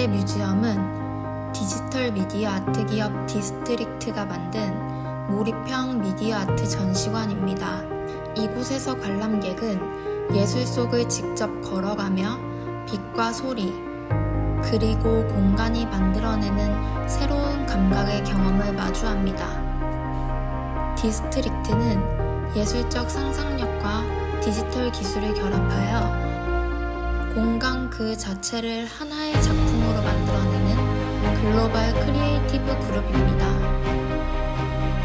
아르떼 뮤지엄은 디지털 미디어 아트 기업 디스트릭트가 만든 몰입형 미디어 아트 전시관입니다. 이곳에서 관람객은 예술 속을 직접 걸어가며 빛과 소리, 그리고 공간이 만들어내는 새로운 감각의 경험을 마주합니다. 디스트릭트는 예술적 상상력과 디지털 기술을 결합하여 공간 그 자체를 하나의 작품으로 만들어내는 글로벌 크리에이티브 그룹입니다.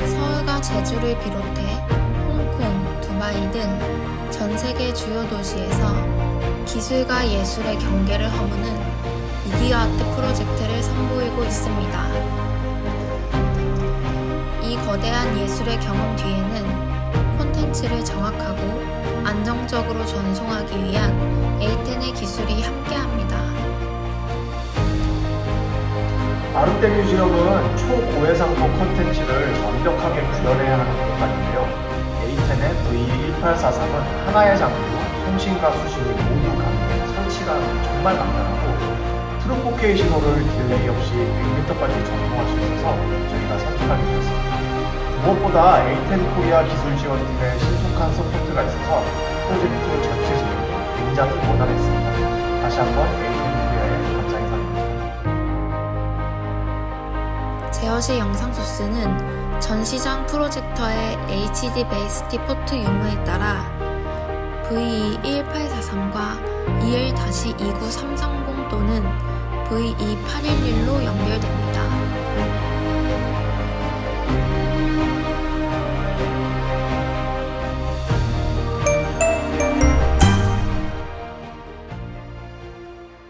서울과 제주를 비롯해 홍콩, 두바이 등 전 세계 주요 도시에서 기술과 예술의 경계를 허무는 미디어 아트 프로젝트를 선보이고 있습니다. 이 거대한 예술의 경험 뒤에는 콘텐츠를 정확하고 안정적으로 전송하기 위한 에이텐의 기술이 함께합니다. 아르떼 뮤지엄은 초고해상도 콘텐츠를 완벽하게 구현해야 하는 공간인데요. A10의 V1843은 하나의 장비로 송신과 수신이 모두 가능해 설치가 정말 간단하고 트루 4K 신호를 딜레이 없이 100m까지 전송할 수 있어서 저희가 선택하게 되었습니다. 무엇보다 A10 코리아 기술 지원팀의 신속한 서포트가 있어서 프로젝트 진행이 굉장히 원활했습니다. 다시 한번 A10 코리아에 감사 인사드립니다. 제어시 영상 소스는 전시장 프로젝터의 HD 베이스티 포트 유무에 따라 VE1843과 EL-29330 또는 VE811로 연결됩니다.